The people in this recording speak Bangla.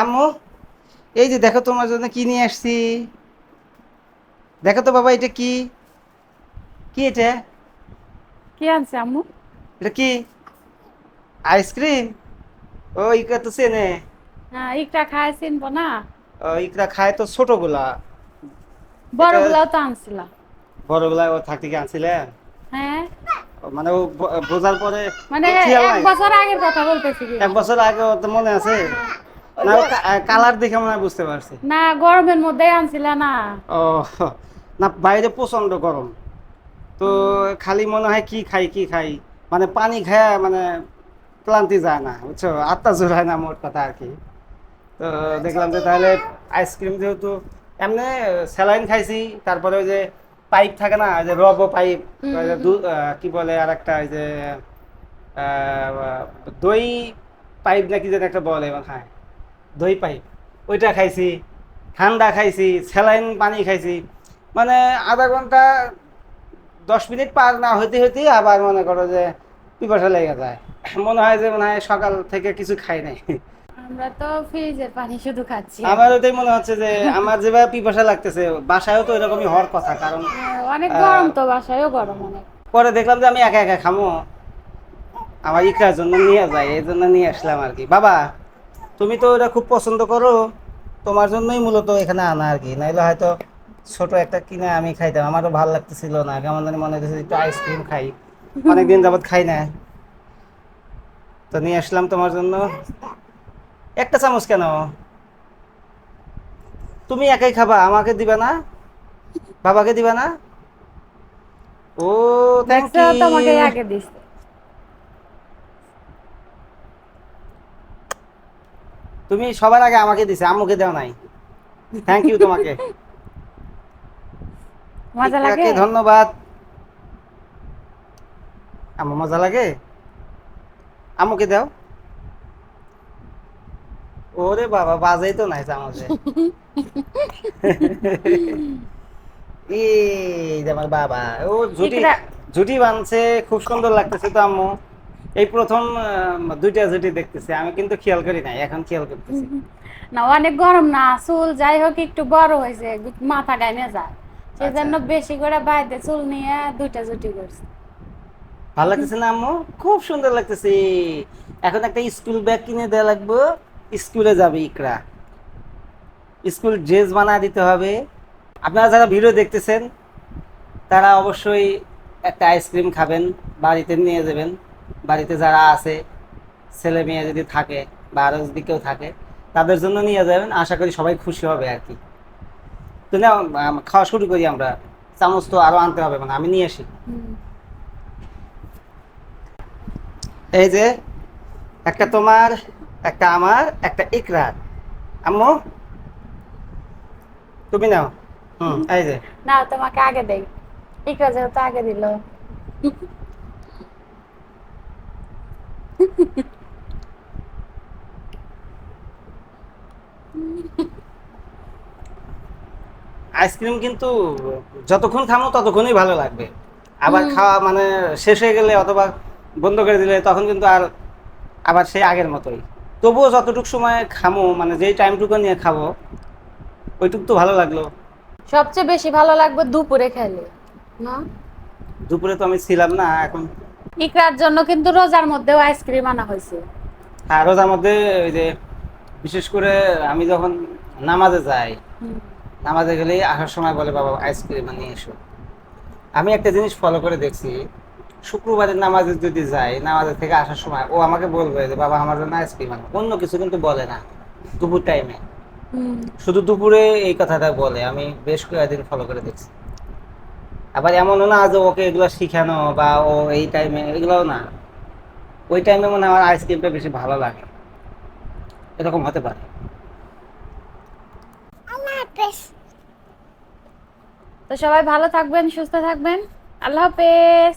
আম্মু এই যে দেখো তোমার জন্য কি নিয়ে আসছি। দেখো তো বাবা এটা কি? কি এটা? কি আনছে আম্মু? এটা কি? আইসক্রিম? ও ইকরা তো চেনে। হ্যাঁ ইকটা খায় চিনবো না। ও ইকরা খায় তো ছোটগুলা। বড়গুলাও তো আনছিলাম বড়গুলা ও থাকতে কি আনছিলে? হ্যাঁ। মানে ও বোঝার পরে মানে এক বছর আগের কথা বলতেছি এক বছর আগে তো মনে আছে? না কালার দেখে মনে হয় বুঝতে পারছি। না গরমের মধ্যে আনছিল না। ও না বাইরে প্রচণ্ড গরম। তো খালি মনে হয় কি খাই কি খাই। মানে পানি খায় মানে ক্লান্তি যায় না বুঝছ? আত্মা জোড়ায় না মোট কথা আর কি। তো দেখলাম যে তাহলে আইসক্রিম যেহেতু এমনি স্যালাইন খাইছি তারপরে ওই যে পাইপ থাকে না ওই যে রব পাইপ কি বলে আর একটা ওই যে আহ, দই পাইপ নাকি যেন একটা বলে হ্যাঁ দই পাইপ ওইটা খাইছি ঠান্ডা খাইছি স্যালাইন পানি খাইছি। মানে আধা ঘণ্টা দশ মিনিট পার না হইতে হইতে আবার মনে করো যে পিপাসা লেগে যায়। মনে হয় যে মনে হয় সকাল থেকে কিছু খাই নাই। আমরা তো ফ্রিজের পানি শুধু খাচ্ছি। আমার ওটাই মনে হচ্ছে যে আমার যেভাবে পিপাসা লাগতেছে বাসায়ও তো এরকমই হওয়ার কথা কারণ হ্যাঁ, অনেক গরম তো বাসায়ও গরম অনেক। পরে দেখলাম যে আমি একা একা খামো। আমার ইকরার জন্য নিয়ে যাই এই জন্য নিয়ে আসলাম আর কি। বাবা তুমি তো এটা খুব পছন্দ করো তোমার জন্যই মূলত এখানে আনা আর কি। নাইলে হয়তো ছোট একটা কিনে আমি খাইতাম আমারও ভালো লাগতেছিল না কেমন জানি মনে হচ্ছে একটু আইসক্রিম খাই। অনেকদিন যাবত খাই না। তো নিয়ে আসলাম তোমার জন্য। একটা চামচ কেন? তুমি একাই খাবা আমাকে দিবা না? বাবাকে দিবা না? ও থ্যাংক ইউ তোমাকে আগে দিচ্ছে তুমি সবার আগে আমাকে দিছে আম্মুকে দেও নাই। থ্যাংক ইউ তোমাকে। মজা লাগে? ধন্যবাদ। আম্মু মজা লাগে? আম্মুকে দাও। ওরে বাবা বাজাই তো নাই চামচে। এই আমার বাবা ও ঝুটি। ঝুটি বানছে খুব সুন্দর লাগতেছে তো আম্মু। এই প্রথম দুইটা ঝুটি দেখতেছি। আমি কিন্তু খেয়াল করি নাই এখন খেয়াল করতেছি। না অনেক গরম না চুল যাই হোক একটু বড় হয়েছে মাথা গাইমে যায়। সেজন্য আচ্ছা। বেশি করে বাইরে চুল নিয়ে দুইটা জুটি করছে। ভালো লাগতেছে না আম্মু? খুব সুন্দর লাগতেছে। এখন একটা স্কুল ব্যাগ কিনে দেওয়া লাগবে। স্কুলে যাবে ইকরা। স্কুল ড্রেস বানা দিতে হবে। আপনারা যারা ভিডিও দেখতেছেন তারা অবশ্যই একটা আইসক্রিম খাবেন বাড়িতে নিয়ে যাবেন। বাড়িতে যারা আছে, ছেলে মেয়ে যদি থাকে বা আরও যদি কেউ থাকে, তাদের জন্য নিয়ে যাবেন। আশা করি সবাই খুশি হবে আর কি। তো না খাওয়া শুরু করি আমরা। চামচ তো আরও আনতে হবে মানে আমি নিয়ে আসি। এই যে, একটা তোমার, একটা আমার, একটা ইকরার। আম্মু, তুমি নাও। হুম, এই যে। না, তোমাকে আগে দেই। ইকরা যেহেতু আগে দিল। আইসক্রিম কিন্তু যতক্ষণ খামো ততক্ষণই ভালো লাগবে। আবার খাওয়া মানে শেষ হয়ে গেলে অথবা বন্ধ করে দিলে তখন কিন্তু আর আবার সেই আগের মতোই। তবুও যতটুকু সময় খামো মানে যেই টাইমটুকু নিয়ে খাব ওইটুকু তো ভালো লাগল। সবচেয়ে বেশি ভালো লাগবে দুপুরে খেলে না? দুপুরে তো আমি ছিলাম না এখন ইকরার জন্য কিন্তু রোজার মধ্যেও আইসক্রিম আনা হয়েছে। আর রোজার মধ্যে ওই যে বিশেষ করে আমি যখন নামাজে যাই নামাজে গেলেই আসার সময় বলে বাবা আইসক্রিম নিয়ে এসো। আমি একটা জিনিস ফলো করে দেখছি শুক্রবারের নামাজে যদি যাই নামাজের থেকে আসার সময় ও আমাকে বলবে যে বাবা আমার জন্য আইসক্রিম আনো। অন্য কিছু কিন্তু বলে না দুপুর টাইমে শুধু দুপুরে এই কথাটা বলে আমি বেশ কয়েকদিন ফলো করে দেখছি। আবার এমনও না যে ওকে এগুলো শিখানো বা ও এই টাইমে এগুলোও না। ওই টাইমে মনে হয় আমার আইসক্রিমটা বেশি ভালো লাগে। এরকম হতে পারে। তো সবাই ভালো থাকবেন সুস্থ থাকবেন। আল্লাহ হাফেজ।